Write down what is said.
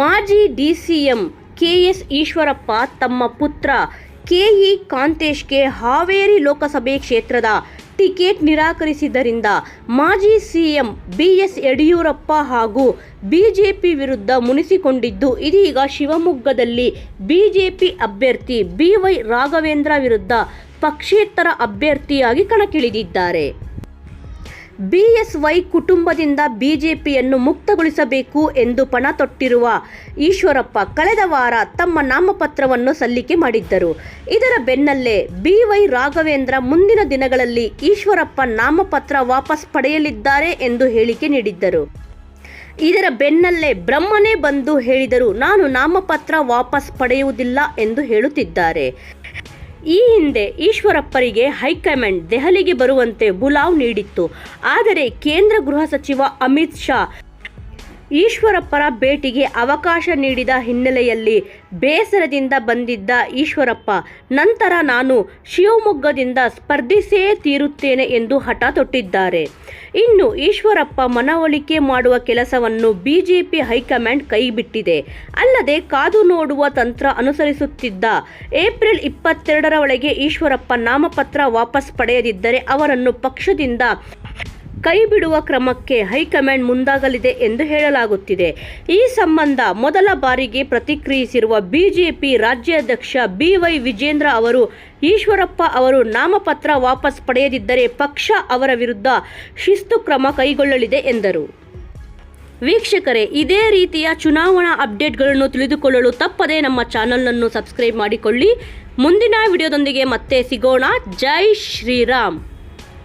ಮಾಜಿ DCM KS Eshwarappa ತಮ್ಮ ಪುತ್ರ ಕೆಇ ಕಾಂತೇಶ್ಗೆ ಹಾವೇರಿ ಲೋಕಸಭೆ ಕ್ಷೇತ್ರದ ಟಿಕೆಟ್ ನಿರಾಕರಿಸಿದ್ದರಿಂದ ಮಾಜಿ ಸಿಎಂ ಬಿಎಸ್ ಯಡಿಯೂರಪ್ಪ ಹಾಗೂ ಬಿಜೆಪಿ ವಿರುದ್ಧ ಮುನಿಸಿಕೊಂಡಿದ್ದು, ಇದೀಗ ಶಿವಮೊಗ್ಗದಲ್ಲಿ ಬಿಜೆಪಿ ಅಭ್ಯರ್ಥಿ ಬಿವೈ ರಾಘವೇಂದ್ರ ವಿರುದ್ಧ ಪಕ್ಷೇತರ ಅಭ್ಯರ್ಥಿಯಾಗಿ ಕಣಕ್ಕಿಳಿದಿದ್ದಾರೆ. ಬಿಎಸ್ವೈ ಕುಟುಂಬದಿಂದ ಬಿಜೆಪಿಯನ್ನು ಮುಕ್ತಗೊಳಿಸಬೇಕು ಎಂದು ಪಣ ತೊಟ್ಟಿರುವ ಈಶ್ವರಪ್ಪ ಕಳೆದ ವಾರ ತಮ್ಮ ನಾಮಪತ್ರವನ್ನು ಸಲ್ಲಿಕೆ ಮಾಡಿದ್ದರು. ಇದರ ಬೆನ್ನಲ್ಲೇ ಬಿವೈ ರಾಘವೇಂದ್ರ ಮುಂದಿನ ದಿನಗಳಲ್ಲಿ ಈಶ್ವರಪ್ಪ ನಾಮಪತ್ರ ವಾಪಸ್ ಪಡೆಯಲಿದ್ದಾರೆ ಎಂದು ಹೇಳಿಕೆ ನೀಡಿದ್ದರು. ಇದರ ಬೆನ್ನಲ್ಲೇ ಬ್ರಹ್ಮನೇ ಬಂದು ಹೇಳಿದರು ನಾನು ನಾಮಪತ್ರ ವಾಪಸ್ ಪಡೆಯುವುದಿಲ್ಲ ಎಂದು ಹೇಳುತ್ತಿದ್ದಾರೆ. ಈ ಹಿಂದೆ ಈಶ್ವರಪ್ಪರಿಗೆ ಹೈಕಮಾಂಡ್ ದೆಹಲಿಗೆ ಬರುವಂತೆ ಬುಲಾವ್ ನೀಡಿತ್ತು. ಆದರೆ ಕೇಂದ್ರ ಗೃಹ ಸಚಿವ ಅಮಿತ್ ಶಾ ಈಶ್ವರಪ್ಪರ ಭೇಟಿಗೆ ಅವಕಾಶ ನೀಡಿದ ಹಿನ್ನೆಲೆಯಲ್ಲಿ ಬೇಸರದಿಂದ ಬಂದಿದ್ದ ಈಶ್ವರಪ್ಪ, ನಂತರ ನಾನು ಶಿವಮೊಗ್ಗದಿಂದ ಸ್ಪರ್ಧಿಸೇ ತೀರುತ್ತೇನೆ ಎಂದು ಹಠ ತೊಟ್ಟಿದ್ದಾರೆ. ಇನ್ನು ಈಶ್ವರಪ್ಪ ಮನವೊಲಿಕೆ ಮಾಡುವ ಕೆಲಸವನ್ನು ಬಿಜೆಪಿ ಹೈಕಮಾಂಡ್ ಕೈಬಿಟ್ಟಿದೆ. ಅಲ್ಲದೆ ಕಾದು ನೋಡುವ ತಂತ್ರ ಅನುಸರಿಸುತ್ತಿದ್ದ ಏಪ್ರಿಲ್ ಇಪ್ಪತ್ತೆರಡರ ಒಳಗೆ ಈಶ್ವರಪ್ಪ ನಾಮಪತ್ರ ವಾಪಸ್ ಪಡೆಯದಿದ್ದರೆ ಅವರನ್ನು ಪಕ್ಷದಿಂದ ಕೈಬಿಡುವ ಕ್ರಮಕ್ಕೆ ಹೈಕಮಾಂಡ್ ಮುಂದಾಗಲಿದೆ ಎಂದು ಹೇಳಲಾಗುತ್ತಿದೆ. ಈ ಸಂಬಂಧ ಮೊದಲ ಬಾರಿಗೆ ಪ್ರತಿಕ್ರಿಯಿಸಿರುವ ಬಿಜೆಪಿ ರಾಜ್ಯಾಧ್ಯಕ್ಷ ಬಿವೈ ವಿಜೇಂದ್ರ ಅವರು, ಈಶ್ವರಪ್ಪ ಅವರು ನಾಮಪತ್ರ ವಾಪಸ್ ಪಡೆಯದಿದ್ದರೆ ಪಕ್ಷ ಅವರ ವಿರುದ್ಧ ಶಿಸ್ತು ಕ್ರಮ ಕೈಗೊಳ್ಳಲಿದೆ ಎಂದರು. ವೀಕ್ಷಕರೇ, ಇದೇ ರೀತಿಯ ಚುನಾವಣಾ ಅಪ್ಡೇಟ್ಗಳನ್ನು ತಿಳಿದುಕೊಳ್ಳಲು ತಪ್ಪದೇ ನಮ್ಮ ಚಾನಲನ್ನು ಸಬ್ಸ್ಕ್ರೈಬ್ ಮಾಡಿಕೊಳ್ಳಿ. ಮುಂದಿನ ವಿಡಿಯೋದೊಂದಿಗೆ ಮತ್ತೆ ಸಿಗೋಣ. ಜೈ ಶ್ರೀರಾಮ್.